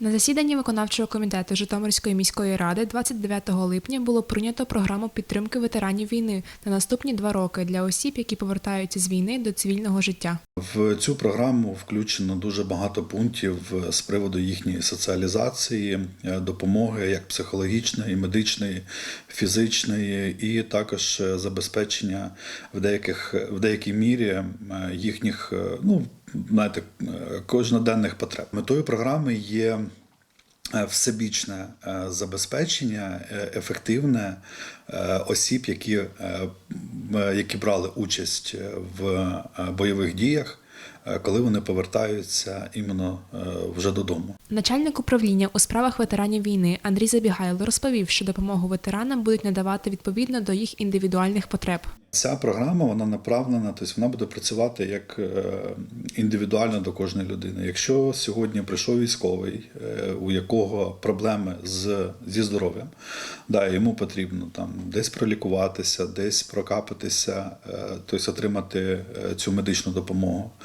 На засіданні виконавчого комітету Житомирської міської ради 29 липня було прийнято програму підтримки ветеранів війни на наступні два роки для осіб, які повертаються з війни до цивільного життя. В цю програму включено дуже багато пунктів з приводу їхньої соціалізації, е, допомоги як психологічної, медичної, фізичної, і також е, забезпечення в деяких в деякій мірі е, їхніх е, ну знаєте, кожноденних потреб. Метою програми є. е, Всебічне е, забезпечення е, ефективне осіб, які, які брали участь в бойових діях, коли вони повертаються іменно е, вже додому. Начальник управління у справах ветеранів війни Андрій Забігайло розповів, що допомогу ветеранам будуть надавати відповідно до їх індивідуальних потреб. Ця програма вона направлена, тобто вона буде працювати як е, індивідуально до кожної людини. Якщо сьогодні прийшов військовий, е, у якого проблеми з, зі здоров'ям, да, йому потрібно там десь пролікуватися, десь прокапатися, е, тобто отримати е, цю медичну допомогу, е,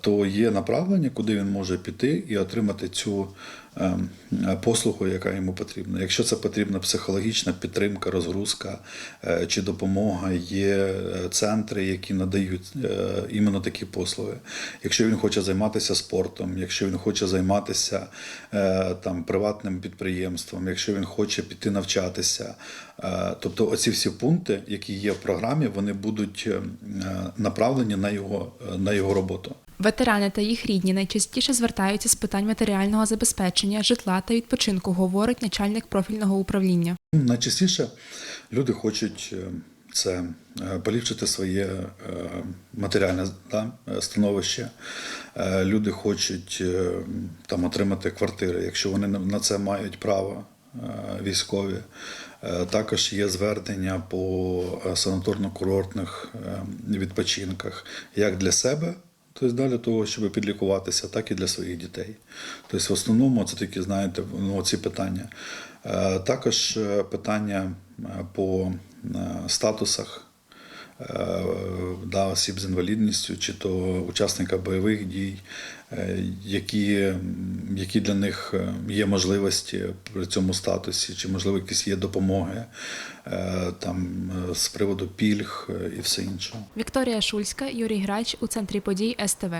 то є направлення, куди він може піти і отримати цю е, послугу, яка йому потрібна. Якщо це потрібна психологічна підтримка, розгрузка е, чи допомога, є е, центри, які надають е, іменно такі послуги. Якщо він хоче займатися спортом, якщо він хоче займатися е, там приватним підприємством, якщо він хоче піти навчатися, е, тобто оці всі пункти, які є в програмі, вони будуть е, направлені на його, на його роботу. Ветерани та їх рідні найчастіше звертаються з питань матеріального забезпечення, житла та відпочинку, говорить начальник профільного управління. Найчастіше люди хочуть е, це е, поліпшити своє е, матеріальне да, становище. Люди хочуть там отримати квартири, якщо вони на- це мають право. Військові також є звернення по санаторно-курортних відпочинках як для себе, тобто для того, щоб підлікуватися, так і для своїх дітей. Тобто, в основному це такі, знаєте, ну, ці питання. Е, Також е, питання е, по статусах да, осіб з інвалідністю, чи то учасника бойових дій, е, які, які для них е, є можливості при цьому статусі, чи можливо якісь є допомоги е, там, е, з приводу пільг е, і все інше. Вікторія Шульська, Юрій Грач у центрі подій СТВ.